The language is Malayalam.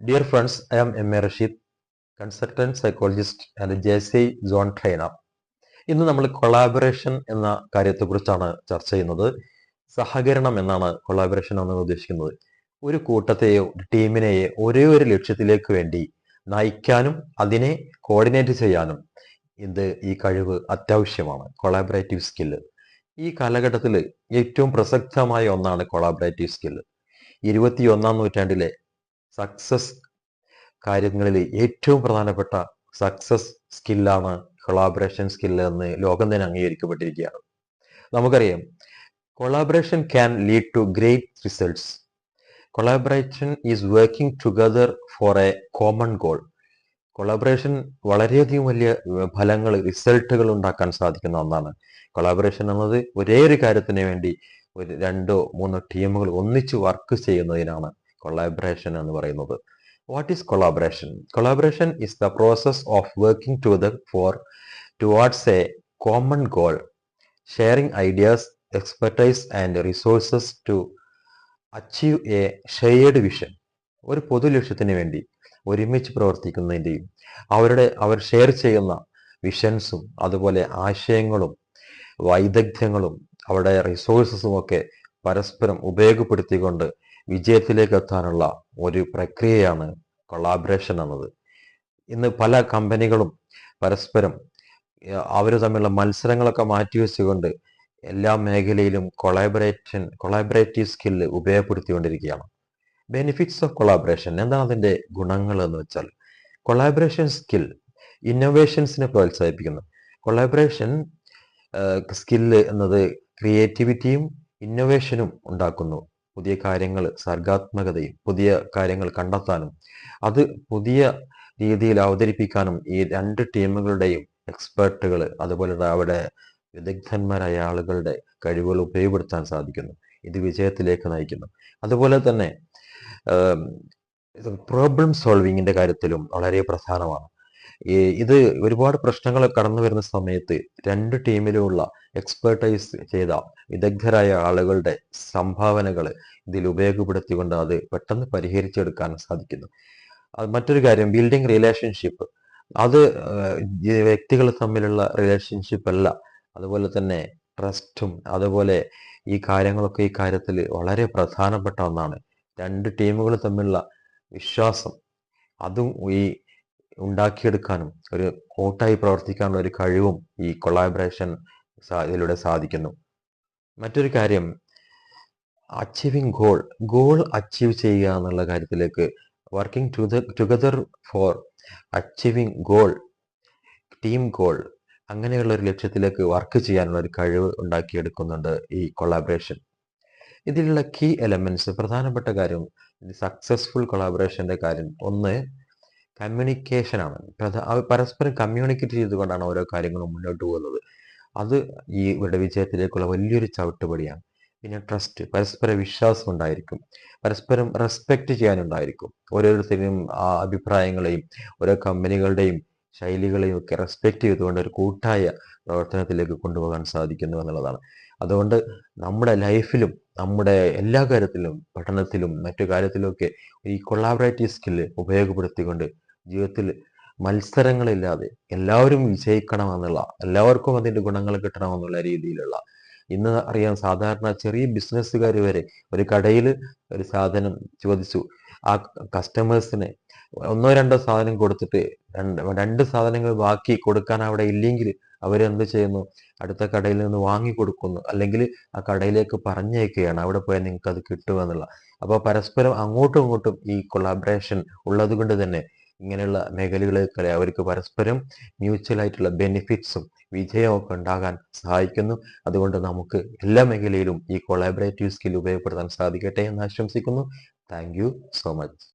Dear I am M A Rasheed consultant psychologist and J C John trainer ഇന്ന് നമ്മൾ കൊളാബറേഷൻ എന്ന കാര്യത്തെക്കുറിച്ചാണ് ചർച്ച ചെയ്യുന്നത്. സഹകരണം എന്നാണ് കൊളാബറേഷൻ എന്ന് ഉദ്ദേശിക്കുന്നത്. ഒരു കൂട്ടത്തെയോ ടീമിനെയോ ഒരേ ഒരു ലക്ഷ്യത്തിലേക്ക് വേണ്ടി നയിക്കാനും അതിനെ കോർഡിനേറ്റ് ചെയ്യാനും ഇത് ഈ കഴിവ് അത്യാവശ്യമാണ്. കൊളാബറേറ്റീവ് സ്കില്ല് ഈ കാലഘട്ടത്തിൽ ഏറ്റവും പ്രസക്തമായ ഒന്നാണ് കൊളാബറേറ്റീവ് സ്കില്ല് ഇരുപത്തിയൊന്നാം നൂറ്റാണ്ടിലെ സക്സസ് കാര്യങ്ങളിൽ ഏറ്റവും പ്രധാനപ്പെട്ട സക്സസ് സ്കില്ലാണ് കൊളാബറേഷൻ സ്കില്ല് എന്ന് ലോകം തന്നെ അംഗീകരിക്കപ്പെട്ടിരിക്കുകയാണ്. നമുക്കറിയാം collaboration can lead to great results collaboration is working together for a common goal collaboration വളരെയധികം വലിയ ഫലങ്ങൾ റിസൾട്ടുകൾ ഉണ്ടാക്കാൻ സാധിക്കുന്ന ഒന്നാണ്. കൊളാബറേഷൻ എന്നത് ഒരേ ഒരു കാര്യത്തിന് വേണ്ടി ഒരു രണ്ടോ മൂന്നോ ടീമുകൾ ഒന്നിച്ച് വർക്ക് ചെയ്യുന്നതിനാണ്. കൊളാബറേഷൻ എന്ന് പറയുന്നത്. What is collaboration collaboration is the process of working to the for towards a common goal sharing ideas expertise and resources to achieve a shared vision ഒരു പൊതു ലക്ഷ്യത്തിന് വേണ്ടി ഒരുമിച്ച് പ്രവർത്തിക്കുന്നതിന്റെയും അവരുടെ അവർ ഷെയർ ചെയ്യുന്ന വിഷൻസും അതുപോലെ ആശയങ്ങളും വൈദഗ്ധ്യങ്ങളും അവരുടെ റിസോഴ്സസും ഒക്കെ പരസ്പരം ഉപയോഗപ്പെടുത്തിക്കൊണ്ട് വിജയത്തിലേക്ക് എത്താനുള്ള ഒരു പ്രക്രിയയാണ് കൊളാബറേഷൻ എന്നത്. ഇന്ന് പല കമ്പനികളും പരസ്പരം അവർ തമ്മിലുള്ള മത്സരങ്ങളൊക്കെ മാറ്റിവെച്ചുകൊണ്ട് എല്ലാ മേഖലയിലും കൊളാബറേഷൻ കൊളാബറേറ്റീവ് സ്കില്ല് ഉപയോഗപ്പെടുത്തിക്കൊണ്ടിരിക്കുകയാണ്. ബെനിഫിറ്റ്സ് ഓഫ് കൊളാബറേഷൻ എന്താണ് അതിന്റെ ഗുണങ്ങൾ എന്ന് വെച്ചാൽ കൊളാബറേഷൻ സ്കിൽ ഇന്നോവേഷൻസിനെ പ്രോത്സാഹിപ്പിക്കുന്നു. കൊളാബറേഷൻ സ്കില്ല് എന്നത് ക്രിയേറ്റിവിറ്റിയും ഇന്നോവേഷനും ഉണ്ടാക്കുന്നു. പുതിയ കാര്യങ്ങൾ സർഗാത്മകതയും പുതിയ കാര്യങ്ങൾ കണ്ടെത്താനും അത് പുതിയ രീതിയിൽ അവതരിപ്പിക്കാനും ഈ രണ്ട് ടീമുകളുടെയും എക്സ്പേർട്ടുകൾ അതുപോലെ അവിടെ വിദഗ്ധന്മാരായ ആളുകളുടെ കഴിവുകൾ ഉപയോഗപ്പെടുത്താൻ സാധിക്കുന്നു. ഇത് വിജയത്തിലേക്ക് നയിക്കുന്നു. അതുപോലെ തന്നെ പ്രോബ്ലം സോൾവിങ്ങിന്റെ കാര്യത്തിലും വളരെ പ്രധാനമാണ്. ഇത് ഒരുപാട് പ്രശ്നങ്ങൾ കടന്നു വരുന്ന സമയത്ത് രണ്ട് ടീമിലുമുള്ള എക്സ്പേർട്ടൈസ് ചെയ്ത വിദഗ്ധരായ ആളുകളുടെ സംഭാവനകൾ ഇതിൽ ഉപയോഗപ്പെടുത്തിക്കൊണ്ട് അത് പെട്ടെന്ന് പരിഹരിച്ചെടുക്കാൻ സാധിക്കുന്നു. മറ്റൊരു കാര്യം ബിൽഡിംഗ് റിലേഷൻഷിപ്പ് അത് വ്യക്തികൾ തമ്മിലുള്ള റിലേഷൻഷിപ്പ് അല്ല അതുപോലെ തന്നെ ട്രസ്റ്റും അതുപോലെ ഈ കാര്യങ്ങളൊക്കെ ഈ കാര്യത്തിൽ വളരെ പ്രധാനപ്പെട്ട ഒന്നാണ്. രണ്ട് ടീമുകൾ തമ്മിലുള്ള വിശ്വാസം അതും ഈ ഉണ്ടാക്കിയെടുക്കാനും ഒരു കൂട്ടായി പ്രവർത്തിക്കാനുള്ള ഒരു കഴിവും ഈ കൊളാബറേഷൻ ഇതിലൂടെ സാധിക്കുന്നു. മറ്റൊരു കാര്യം അച്ചീവിങ് ഗോൾ ഗോൾ അച്ചീവ് ചെയ്യുക എന്നുള്ള കാര്യത്തിലേക്ക് working together for achieving goal team goal അങ്ങനെയുള്ള ഒരു ലക്ഷ്യത്തിലേക്ക് വർക്ക് ചെയ്യാനുള്ള ഒരു കഴിവ് ഉണ്ടാക്കിയെടുക്കുന്നുണ്ട് ഈ കൊളാബറേഷൻ ഇതിലുള്ള കീ എലമെന്റ്സ് പ്രധാനപ്പെട്ട കാര്യം സക്സസ്ഫുൾ കൊളാബറേഷന്റെ കാര്യം. ഒന്ന് കമ്മ്യൂണിക്കേഷൻ ആണ്. പരസ്പരം കമ്മ്യൂണിക്കേറ്റ് ചെയ്തുകൊണ്ടാണ് ഓരോ കാര്യങ്ങളും മുന്നോട്ട് പോകുന്നത്. അത് ഈ ഇവരുടെ വിജയത്തിലേക്കുള്ള വലിയൊരു ചവിട്ടുപടിയാണ്. പിന്നെ ട്രസ്റ്റ് പരസ്പര വിശ്വാസം ഉണ്ടായിരിക്കും. പരസ്പരം റെസ്പെക്റ്റ് ചെയ്യാനുണ്ടായിരിക്കും. ഓരോരുത്തരും ആ അഭിപ്രായങ്ങളെയും ഓരോ കമ്പനികളുടെയും ശൈലികളെയും ഒക്കെ റെസ്പെക്റ്റ് ചെയ്തുകൊണ്ട് ഒരു കൂട്ടായ പ്രവർത്തനത്തിലേക്ക് കൊണ്ടുപോകാൻ സാധിക്കുന്നു എന്നുള്ളതാണ്. അതുകൊണ്ട് നമ്മുടെ ലൈഫിലും നമ്മുടെ എല്ലാ കാര്യത്തിലും പഠനത്തിലും മറ്റു കാര്യത്തിലുമൊക്കെ ഈ കൊളാബറേറ്റീവ് സ്കില്ല് ഉപയോഗപ്പെടുത്തിക്കൊണ്ട് ജീവിതത്തിൽ മത്സരങ്ങളില്ലാതെ എല്ലാവരും വിജയിക്കണമെന്നുള്ള എല്ലാവർക്കും അതിന്റെ ഗുണങ്ങൾ കിട്ടണമെന്നുള്ള രീതിയിലുള്ള ഇന്ന് അറിയാം സാധാരണ ചെറിയ ബിസിനസ്സുകാർ വരെ ഒരു കടയിൽ ഒരു സാധനം ചോദിച്ചു. ആ കസ്റ്റമേഴ്സിന് ഒന്നോ രണ്ടോ സാധനം കൊടുത്തിട്ട് രണ്ട് രണ്ട് സാധനങ്ങൾ ബാക്കി കൊടുക്കാൻ അവിടെ ഇല്ലെങ്കിൽ അവരെന്ത് ചെയ്യുന്നു? അടുത്ത കടയിൽ നിന്ന് വാങ്ങി കൊടുക്കുന്നു. അല്ലെങ്കിൽ ആ കടയിലേക്ക് പറഞ്ഞേക്കുകയാണ് അവിടെ പോയാൽ നിങ്ങൾക്ക് അത് കിട്ടുമെന്നുള്ള. അപ്പോൾ പരസ്പരം അങ്ങോട്ടും ഇങ്ങോട്ടും ഈ കൊളാബറേഷൻ ഉള്ളത് കൊണ്ട് തന്നെ ഇങ്ങനെയുള്ള മേഖലകളിൽ അവർക്ക് പരസ്പരം മ്യൂച്വൽ ആയിട്ടുള്ള ബെനിഫിറ്റ്സും വിജയമൊക്കെ ഉണ്ടാകാൻ സഹായിക്കുന്നു. അതുകൊണ്ട് നമുക്ക് എല്ലാ മേഖലയിലും ഈ കൊളാബറേറ്റീവ് സ്കിൽ ഉപയോഗപ്പെടുത്താൻ സാധിക്കട്ടെ എന്ന് ആശംസിക്കുന്നു. Thank so much